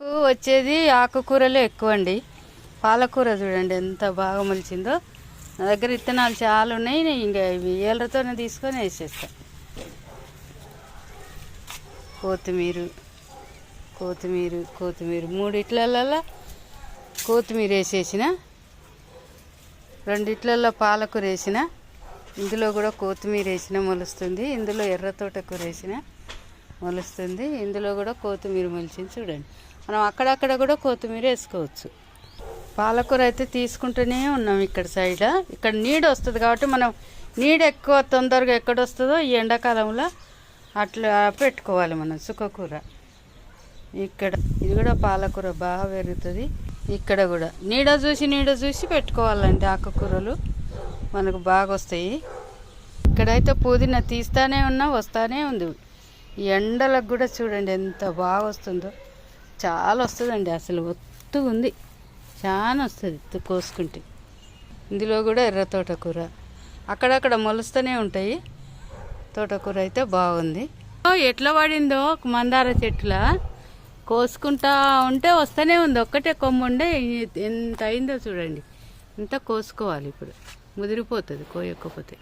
ఎక్కువ వచ్చేది ఆకుకూరలే ఎక్కువ అండి పాలకూర చూడండి ఎంత బాగా మొలిచిందో. నా దగ్గర విత్తనాలు చాలా ఉన్నాయి నేను ఇంకా ఇవి ఏళ్ళతోనే తీసుకొని వేసేస్తా. కొత్తిమీర కొత్తిమీర కొత్తిమీర మూడు కొత్తిమీర వేసేసిన. రెండిట్లల్లో పాలకూర వేసిన. ఇందులో కూడా కొత్తిమీర వేసిన మొలుస్తుంది. ఇందులో ఎర్ర తోటకూర వేసిన మొలుస్తుంది. ఇందులో కూడా కొత్తిమీర మొలిచింది చూడండి. మనం అక్కడక్కడ కూడా కొత్తిమీర వేసుకోవచ్చు. పాలకూర అయితే తీసుకుంటూనే ఉన్నాం ఇక్కడ సైడ్. ఇక్కడ నీడ వస్తుంది కాబట్టి మనం నీడ ఎక్కువ తొందరగా ఎక్కడ వస్తుందో ఈ ఎండాకాలంలో అట్లా పెట్టుకోవాలి మనం సుఖకూర. ఇక్కడ ఇది కూడా పాలకూర బాగా పెరుగుతుంది. ఇక్కడ కూడా నీడ చూసి నీడ చూసి పెట్టుకోవాలండి ఆకుకూరలు. మనకు బాగా వస్తాయి. ఇక్కడైతే పుదీనా తీస్తానే ఉన్నా వస్తానే ఉంది. ఈ ఎండలకు కూడా చూడండి ఎంత బాగా వస్తుందో. చాలా వస్తుందండి. అసలు ఒత్తుగా ఉంది చాలా వస్తుంది కోసుకుంటే. ఇందులో కూడా ఎర్ర తోటకూర. అక్కడక్కడ మొలుస్తూనే ఉంటాయి. తోటకూర అయితే బాగుంది. ఎట్లా పడిందో మందార చెట్ల కోసుకుంటా ఉంటే వస్తూనే ఉంది. ఒక్కటే కొమ్మ ఉండే ఎంత అయిందో చూడండి. ఇంత కోసుకోవాలి ఇప్పుడు. ముదిరిపోతుంది కోయకపోతే.